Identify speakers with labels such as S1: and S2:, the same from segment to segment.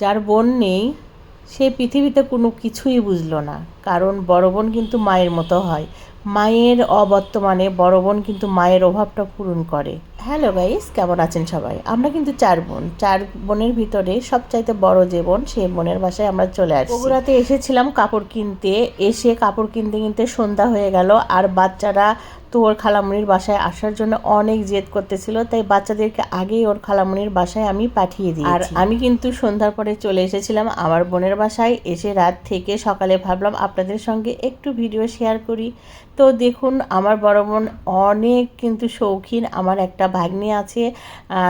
S1: যার বোন নেই, সে পৃথিবীতে কোনো কিছুই বুঝলো না। কারণ বড় বোন কিন্তু মায়ের মতো হয়। মায়ের অবর্তমানে বড় বোন কিন্তু মায়ের অভাবটা পূরণ করে। হ্যালো গাইস, কেমন আছেন সবাই? আমরা কিন্তু চার বোন। চার বোনের ভিতরে সবচাইতে বড় যে বোন, সে বোনের বাসায় আমরা চলে আসি বগুড়াতে এসেছিলাম কাপড় কিনতে। এসে কাপড় কিনতে কিনতে সন্ধ্যা হয়ে গেল। আর বাচ্চারা তো ওর খালামুনির বাসায় আসার জন্য অনেক জেদ করতেছিল তাই বাচ্চাদেরকে আগেই ওর খালামুনির বাসায় আমি পাঠিয়ে দিই আর আমি কিন্তু সন্ধ্যার পরে চলে এসেছিলাম আমার বোনের বাসায় এসে রাত থেকে সকালে ভাবলাম আপনাদের সঙ্গে একটু ভিডিও শেয়ার করি। তো দেখুন আমার বড় বোন অনেক কিন্তু শৌখিন আমার একটা ভাগ্নি আছে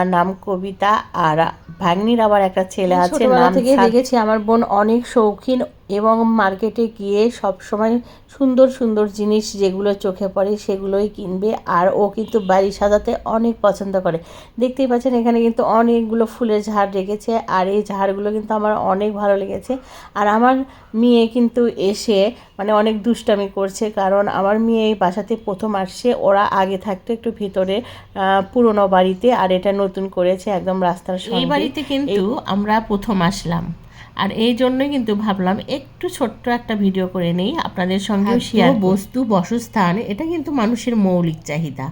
S1: নাম কবিতা আর ভাগ্নির আবার একটা ছেলে আছে নাম সাদ-
S2: দেখেছি আমার বোন অনেক শৌখিন এবং মার্কেটে গিয়ে সব সময় সুন্দর সুন্দর জিনিস যেগুলো চোখে পড়ে সেগুলোই কিনবে। আর ও কিন্তু বাড়ি সাজাতে অনেক পছন্দ করে। দেখতেই পাচ্ছেন এখানে কিন্তু অনেকগুলো ফুলের ঝাড় রেখেছে আর এই ঝাড়গুলো কিন্তু আমার অনেক ভালো লেগেছে। আর আমার মেয়ে কিন্তু এসে মানে অনেক দুষ্টামি করছে কারণ আমার মেয়ে এই বাসাতে প্রথম আসছে। ওরা আগে থাকতো একটু ভিতরে পুরনো বাড়িতে আর এটা নতুন করেছে একদম রাস্তার
S1: এই বাড়িতে কিন্তু আমরা প্রথম আসলাম। আর এই জন্যই কিন্তু ভাবলাম একটু ছোট্ট একটা ভিডিও করে নেই আপনাদের সঙ্গে শেয়ার বস্তু বসস্থান এটা কিন্তু মানুষের মৌলিক চাহিদা।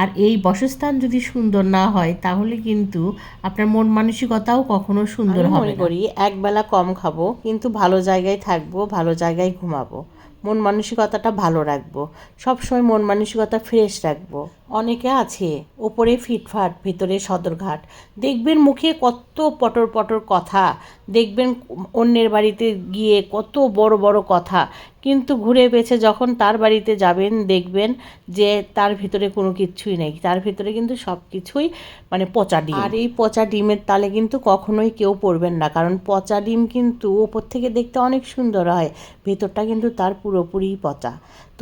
S1: আর এই বসস্থান যদি সুন্দর না হয় তাহলে কিন্তু আপনার মন মানসিকতাও কখনো সুন্দর হবে
S2: মনে। করি একবেলা কম খাব কিন্তু ভালো জায়গায় থাকব ভালো জায়গায় ঘুমাবো। মন মানসিকতাটা ভালো রাখব সবসময় মন মানসিকতা ফ্রেশ রাখব। অনেকে আছে ওপরে ফিটফাট ভিতরে সদরঘাট। দেখবেন মুখে কত পটর পটর কথা দেখবেন অন্যের বাড়িতে গিয়ে কত বড় বড় কথা। কিন্তু ঘুরে পেছে যখন তার বাড়িতে যাবেন, দেখবেন যে তার ভিতরে কোনো কিছুই নেই। তার ভিতরে কিন্তু সব কিছুই মানে পচা ডিম। আর এই পচা ডিমের তালে কিন্তু কখনোই কেউ পড়বেন না। কারণ পচা ডিম কিন্তু ওপর থেকে দেখতে অনেক সুন্দর হয়, ভেতরটা কিন্তু তার পুরোপুরিই পচা।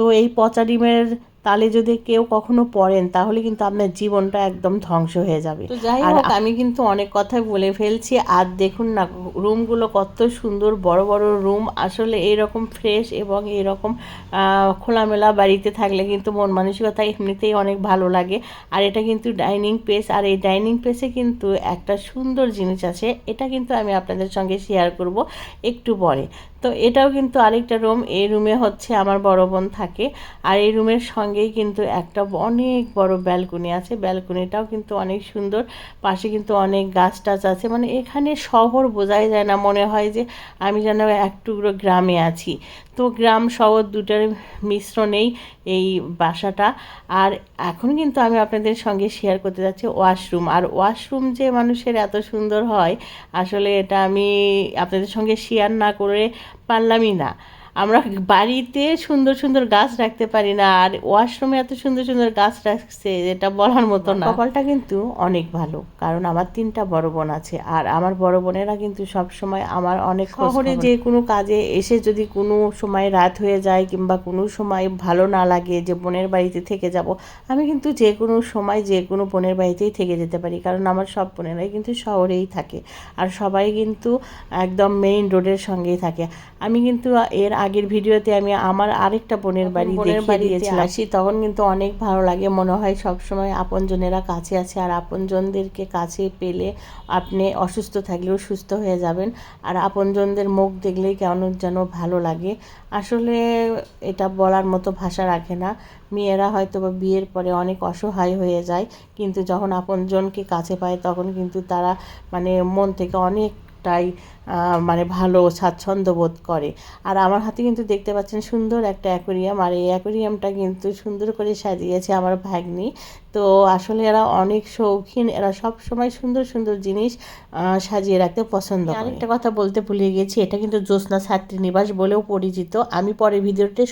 S2: তো এই পচা ডিমের তালে যদি কেউ কখনো পড়েন তাহলে কিন্তু আপনার জীবনটা একদম ধ্বংস হয়ে যাবে। আর
S1: হোক,
S2: আমি কিন্তু অনেক কথাই বলে ফেলছি। আর দেখুন না রুমগুলো কত সুন্দর বড় বড় রুম। আসলে এরকম ফ্রেশ এবং এরকম খোলামেলা বাড়িতে থাকলে কিন্তু মন মানসিকতা এমনিতেই অনেক ভালো লাগে। আর এটা কিন্তু ডাইনিং পেস আর এই ডাইনিং পেসে কিন্তু একটা সুন্দর জিনিস আছে। এটা কিন্তু আমি আপনাদের সঙ্গে শেয়ার করব একটু পরে। তো এটাও কিন্তু আরেকটা রুম, এই রুমে হচ্ছে আমার বড় বোন থাকে। আর এই রুমের সঙ্গেই কিন্তু একটা অনেক বড় ব্যালকনি আছে। ব্যালকনিটাও কিন্তু অনেক সুন্দর। পাশে কিন্তু অনেক গাছ টাছ আছে। মানে এখানে শহর বোঝাই যায় না মনে হয় যে আমি যেন এক টুকরো গ্রামে আছি। তো গ্রাম শহর দুটার মিশ্রণেই এই বাসাটা। আর এখন কিন্তু আমি আপনাদের সঙ্গে শেয়ার করতে যাচ্ছি ওয়াশরুম আর ওয়াশরুম যে মানুষের এত সুন্দর হয়, আসলে এটা আমি আপনাদের সঙ্গে শেয়ার না করে পারলামই না। আমরা বাড়িতে সুন্দর সুন্দর গাছ রাখতে পারি না আর ওয়াশরুমে এত সুন্দর সুন্দর গাছ রাখছে যেটা বলার মতো না। কপালটা কিন্তু অনেক ভালো কারণ আমার তিনটা বড় বোন আছে আর আমার বড় বোনেরা কিন্তু সব সময় আমার অনেক শহরে যে কোনো কাজে এসে যদি কোনো সময় রাত হয়ে যায় কিংবা কোনো সময় ভালো না লাগে যে বোনের বাড়িতে থেকে যাব আমি কিন্তু যে কোনো সময় যে কোনো বোনের বাড়িতেই থেকে যেতে পারি কারণ আমার সব বোনেরাই কিন্তু শহরেই থাকে আর সবাই কিন্তু একদম মেইন রোডের সঙ্গেই থাকে। আমি কিন্তু এর আগের ভিডিওতে আমি আমার আরেকটা বোনের বাড়ি দেখিয়ে দিয়েছিলাম। আসি। তখন কিন্তু অনেক ভালো লাগে মনে হয় সব সময় আপনজনেরা কাছে আছে আর আপনজনদেরকে কাছে পেলে আপনি অসুস্থ থাকলেও সুস্থ হয়ে যাবেন আর আপনজনদের মুখ দেখলেই কেন যেন ভালো লাগে। আসলে এটা বলার মতো ভাষা রাখে না। মেয়েরা হয়তো বা বিয়ের পরে অনেক অসহায় হয়ে যায় কিন্তু যখন আপনজনকে কাছে পায় তখন কিন্তু তারা মানে মন থেকে অনেকটাই মানে ভালো স্বাচ্ছন্দ্য বোধ করে। আর আমার হাতে কিন্তু দেখতে পাচ্ছেন সুন্দর একটা অ্যাকোরিয়াম আর এই অ্যাকোরিয়ামটা কিন্তু সুন্দর করে সাজিয়েছে আমার ভাগ্নি। তো আসলে এরা অনেক শৌখিন এরা সব সময় সুন্দর সুন্দর জিনিস সাজিয়ে রাখতে পছন্দ করে। আরেকটা কথা বলতে ভুলে গেছি এটা কিন্তু জ্যোৎস্না ছাত্রী নিবাস বলেও পরিচিত। আমি পরে ভিডিওতে